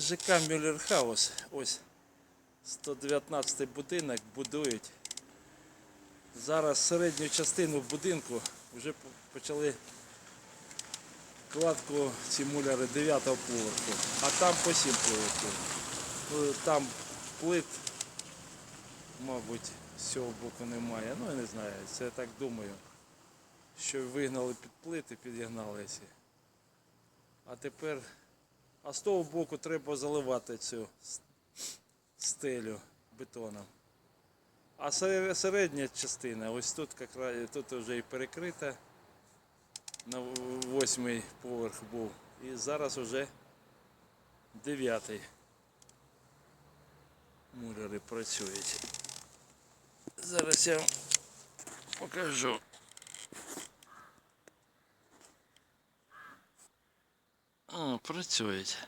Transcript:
ЖК Мюллерхаус. Ось 119 будинок будують. Зараз середню частину будинку вже почали кладку ці муляри 9 поверху, а там по 7 поверхів. Ну, там плит, мабуть, з цього боку немає. Ну я не знаю, це я так думаю. Що вигнали під плити, підігнали ці. А тепер. А з того боку треба заливати цю стелю бетоном. А середня частина, ось тут тут вже і перекрита. На восьмий поверх був. І зараз вже дев'ятий. Муляри працюють. Зараз я вам покажу. О, працюють.